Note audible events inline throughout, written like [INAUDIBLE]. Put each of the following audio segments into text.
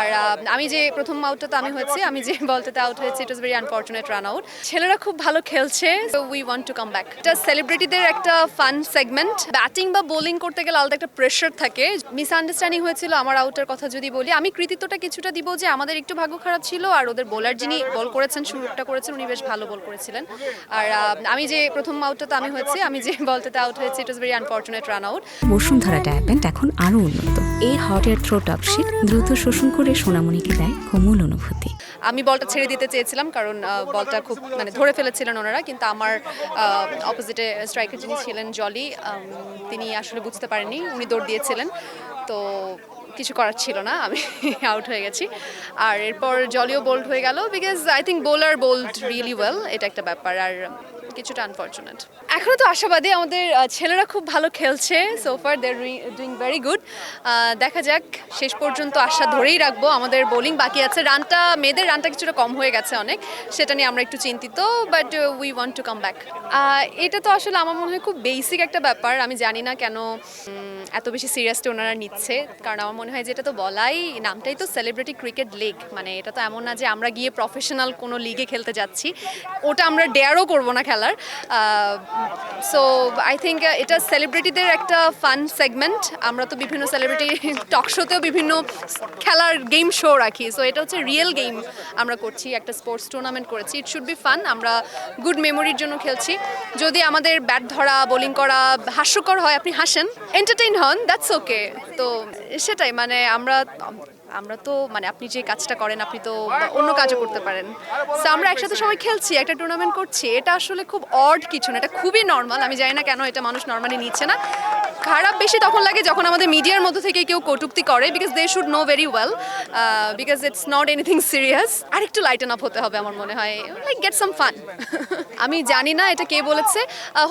আর আমি যে প্রথম আউটটাতে আমি হয়েছি, আমি যে [LAUGHS] বলটাতে আউট হয়েছি it was very unfortunate run out ছেলেরা খুব ভালো খেলছে so we want to come back এটা সেলিব্রিটিদের একটা ফান সেগমেন্ট ব্যাটিং বা বোলিং করতে গেলে আলাদা একটা প্রেশার থাকে। মিসআন্ডারস্ট্যান্ডিং হয়েছিল, আমার আউটের কথা যদি বলি। আমি কৃতিত্বটা কিছুটা দিব যে, আমাদের একটু ভাগ্য খারাপ ছিল, আর ওদের বোলার যিনি বল করেছেন, শুরুটা করেছেন, উনি বেশ ভালো বল করেছিলেন। আর আমি যে প্রথম আউটটাতে আমি হয়েছি, আমি যে বলটাতে আউট হয়েছি it was very unfortunate run out Bashundhara ট্যাপেন্ট এখন আরও উন্নত। এই hot air through top sheet দ্রুত শোষণ করে সোনামণিকে দেয় কোমল অনুভূতি। আমি বলটা ছেড়ে দিতে চেয়েছিলাম কারণ বলটা খুব মানে ধরে ফেলেছিলেন ওনারা, কিন্তু আমার অপোজিটে স্ট্রাইকার যিনি ছিলেন জলি তিনি আসলে বুঝতে পারেননি, উনি দৌড় দিয়েছিলেন। তো কিছু করার ছিল না, আমি [LAUGHS] আউট হয়ে গেছি। আর এরপর জলিও বোল্ড হয়ে গেল because I think bowler bowled really well এটা একটা ব্যাপার। আর কিছুটা আনফর্চুনেট এখনও তো আশাবাদী, আমাদের ছেলেরা খুব ভালো খেলছে। সোফার দে ডুইং ভেরি গুড দেখা যাক, শেষ পর্যন্ত আশা ধরেই রাখব, আমাদের বোলিং বাকি আছে। রানটা, মেয়েদের রানটা কিছুটা কম হয়ে গেছে অনেক, সেটা নিয়ে আমরা একটু চিন্তিত but we want to come back এটা তো আসলে আমার মনে হয় খুব বেসিক একটা ব্যাপার, আমি জানি না কেন এত বেশি সিরিয়াসলি ওনারা নিচ্ছে, কারণ আমার মনে হয় যে এটা তো বলাই, নামটাই তো সেলিব্রিটি ক্রিকেট লিগ মানে এটা তো এমন না যে আমরা গিয়ে প্রফেশনাল কোনো লিগে খেলতে যাচ্ছি, ওটা আমরা ডেয়ারও করব না খেলার সো আই থিঙ্ক এটা সেলিব্রিটিদের একটা ফান সেগমেন্ট আমরা তো বিভিন্ন সেলিব্রিটি টক শোতেও বিভিন্ন খেলার গেম শো রাখি। সো এটা হচ্ছে রিয়েল গেম আমরা করছি, একটা স্পোর্টস টুর্নামেন্ট করেছি। ইট শুড বি ফান আমরা গুড মেমোরির জন্য খেলছি। যদি আমাদের ব্যাট ধরা বোলিং করা হাস্যকর হয়, আপনি হাসেন এন্টারটেইন হন দ্যাটস ওকে তো, সেটাই মানে আমরা আমরা তো মানে আপনি যে কাজটা করেন, আপনি তো অন্য কাজও করতে পারেন। সো আমরা একসাথে সবাই খেলছি, একটা টুর্নামেন্ট করছি। এটা আসলে খুব অড কিছু না, এটা খুবই নর্মাল আমি জানি না কেন এটা মানুষ নর্মালি নিচ্ছে না। খারাপ বেশি তখন লাগে যখন আমাদের মিডিয়ার মধ্যে থেকে কেউ কটুক্তি করে because they should know very well because it's not anything serious আর একটু লাইটেন আপ হতে হবে আমার মনে হয় লাইক গেট সাম ফান আমি জানি না এটা কে বলেছে।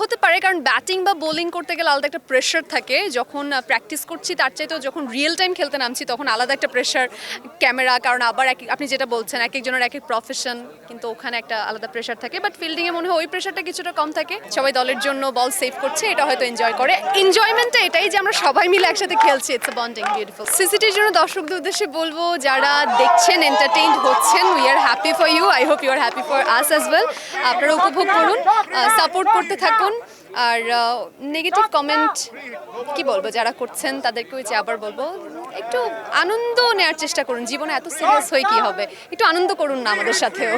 হতে পারে, কারণ ব্যাটিং বা বোলিং করতে গেলে আলাদা একটা প্রেশার থাকে। যখন প্র্যাকটিস করছি, তার চাইতেও যখন রিয়েল টাইম খেলতে নামছি, তখন আলাদা একটা প্রেশার ক্যামেরা কারণ আবার এক আপনি যেটা বলছেন, এক একজনের এক এক প্রফেশন কিন্তু ওখানে একটা আলাদা প্রেশার থাকে। বাট ফিল্ডিংয়ে মনে হয় ওই প্রেশারটা কিছুটা কম থাকে। সবাই দলের জন্য বল সেভ করছে, এটা হয়তো এনজয় করে। এনজয়মেন্টটা এটাই যে আমরা সবাই মিলে একসাথে খেলছি ইটস বন্ডিং বিউটিফুল সিসিটির জন্য দর্শকদের উদ্দেশ্যে বলব, যারা দেখছেন এন্টারটেইনড হচ্ছেন we are happy for you I hope you are happy for us as well আপনারা উপভোগ করুন সাপোর্ট করতে থাকুন। আর নেগেটিভ কমেন্ট কি বলব, যারা করছেন, তাদেরকে ওই যে আবার বলব একটু আনন্দ নেওয়ার চেষ্টা করুন। জীবনে এত সিরিয়াস হয়ে কি হবে? একটু আনন্দ করুন না আমাদের সাথেও।